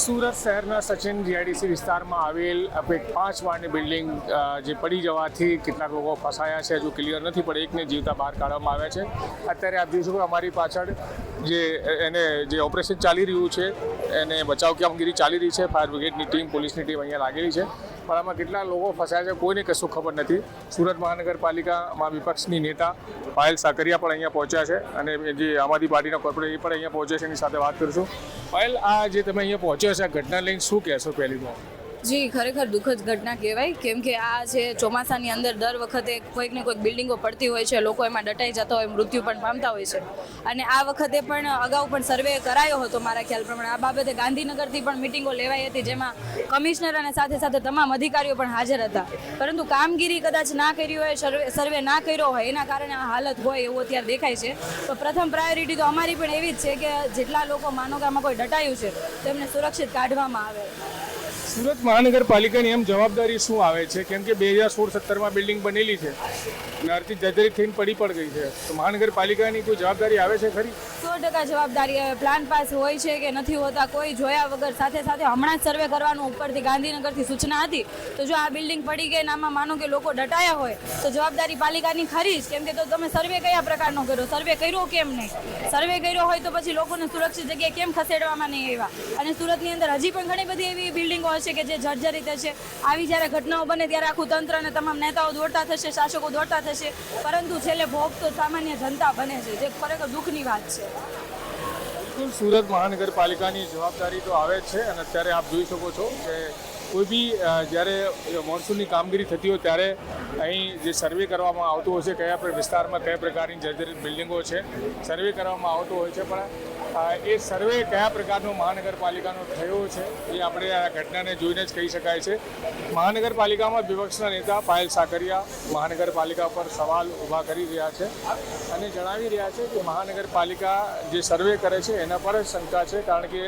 સુરત શહેરના સચિન જીઆઈડીસી વિસ્તારમાં આવેલ એક પાંચ માળની બિલ્ડિંગ જે પડી જવાથી કેટલાક લોકો ફસાયા છે, હજુ ક્લિયર નથી, પણ એકને જીવતા બહાર કાઢવામાં આવ્યા છે. અત્યારે આપ જોઈ શકો અમારી પાછળ જે એને જે ઓપરેશન ચાલી રહ્યું છે, એને બચાવ કામગીરી ચાલી રહી છે, ફાયર બ્રિગેડની ટીમ, પોલીસની ટીમ અહીંયા લાગેલી છે. પણ આમાં કેટલા લોકો ફસાયા છે કોઈને કશું ખબર નથી. સુરત મહાનગરપાલિકામાં વિપક્ષની નેતા પાયલ સાકરિયા પણ અહીંયા પહોંચ્યા છે અને જે આમ આદમી પાર્ટીના કોર્પોરેટર એ પણ અહીંયા પહોંચ્યા છે. એની સાથે વાત કરીશું. પાયલ, આ જે તમે અહીંયા પહોંચ્યા છે, આ ઘટના લઈને શું કહેશો પહેલી તો? જી, ખરેખર દુઃખદ ઘટના કહેવાય. કેમ કે આ છે ચોમાસાની અંદર દર વખતે કોઈક ને કોઈક બિલ્ડિંગો પડતી હોય છે, લોકો એમાં દટાઈ જતા હોય, મૃત્યુ પણ પામતા હોય છે. અને આ વખતે પણ અગાઉ પણ સર્વે કરાયો હતો મારા ખ્યાલ પ્રમાણે. આ બાબતે ગાંધીનગરથી પણ મિટિંગો લેવાઈ હતી, જેમાં કમિશનર અને સાથે સાથે તમામ અધિકારીઓ પણ હાજર હતા. પરંતુ કામગીરી કદાચ ના કરી હોય સર્વે સર્વે ના કર્યો હોય, એના કારણે આ હાલત હોય એવું અત્યારે દેખાય છે. તો પ્રથમ પ્રાયોરિટી તો અમારી પણ એવી જ છે કે જેટલા લોકો માનો આમાં કોઈ દટાયું છે, તેમને સુરક્ષિત કાઢવામાં આવે. સુરત મહાનગરપાલિકાની એમ જવાબદારી શું આવે છે? કેમ કે બે હજાર સોળ સત્તરમાં બિલ્ડિંગ બનેલી છે. અને અર્થી જર્જરિત થઈને પડી પણ ગઈ છે. તો મહાનગરપાલિકાની કોઈ જવાબદારી આવે છે ખરી? સો ટકા જવાબદારી પ્લાન પાસ હોય છે કે નથી હોતા, કોઈ જોયા વગર સાથે સાથે હમણાં જ સર્વે કરવાનું ઉપરથી ગાંધીનગરથી સૂચના હતી. તો જો આ બિલ્ડિંગ પડી ગઈ આમાં માનો કે લોકો ડટાયા હોય, તો જવાબદારી પાલિકાની ખરી જ. કેમ કે તો તમે સર્વે કયા પ્રકારનો કર્યો? સર્વે કર્યો કેમ નહીં? સર્વે કર્યો હોય તો પછી લોકોને સુરક્ષિત જગ્યાએ કેમ ખસેડવામાં નહીં આવ્યા? અને સુરતની અંદર હજી પણ ઘણી બધી એવી બિલ્ડિંગો હશે કે જે જર્જરિત છે. આવી જ્યારે ઘટનાઓ બને ત્યારે આખું તંત્ર અને તમામ નેતાઓ દોડતા થશે, શાસકો દોડતા થશે. પરંતુ છેલ્લે ભોગ તો સામાન્ય જનતા બને છે, જે ખરેખર દુઃખની વાત છે. સુરત મહાનગરપાલિકાની જવાબદારી તો આવે જ છે અને અત્યારે આપ જોઈ શકો છો કે કોઈ બી જ્યારે મોન્સૂનની કામગીરી થતી હોય ત્યારે અહીં જે સર્વે કરવામાં આવતો હોય છે, કયા વિસ્તારમાં કયા પ્રકારની જર્જરિત બિલ્ડિંગો છે, સર્વે કરવામાં આવતો હોય છે, પણ એ સર્વે કયા પ્રકારનો મહાનગરપાલિકાનો થયો છે, એ આપણે આ ઘટનાને જોઈને જ કહી શકાય છે. મહાનગરપાલિકામાં વિપક્ષના નેતા પાયલ સાકરિયા મહાનગરપાલિકા પર સવાલ ઊભા કરી રહ્યા છે અને જણાવી રહ્યા છે કે મહાનગરપાલિકા જે સર્વે કરે છે, એના પર જ શંકા છે, કારણ કે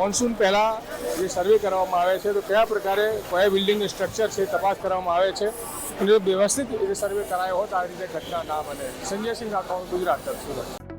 મોન્સૂન પહેલાં જે સર્વે કરવામાં આવે છે, તો કયા પ્રકારે કયા બિલ્ડિંગનું સ્ટ્રક્ચર છે તપાસ કરવામાં આવે છે. અને જો વ્યવસ્થિત રીતે સર્વે કરાયો હોત આ રીતે ઘટના ના બને. સંજયસિંહ રાઠોડ, ગુજરાત તરફ સુરત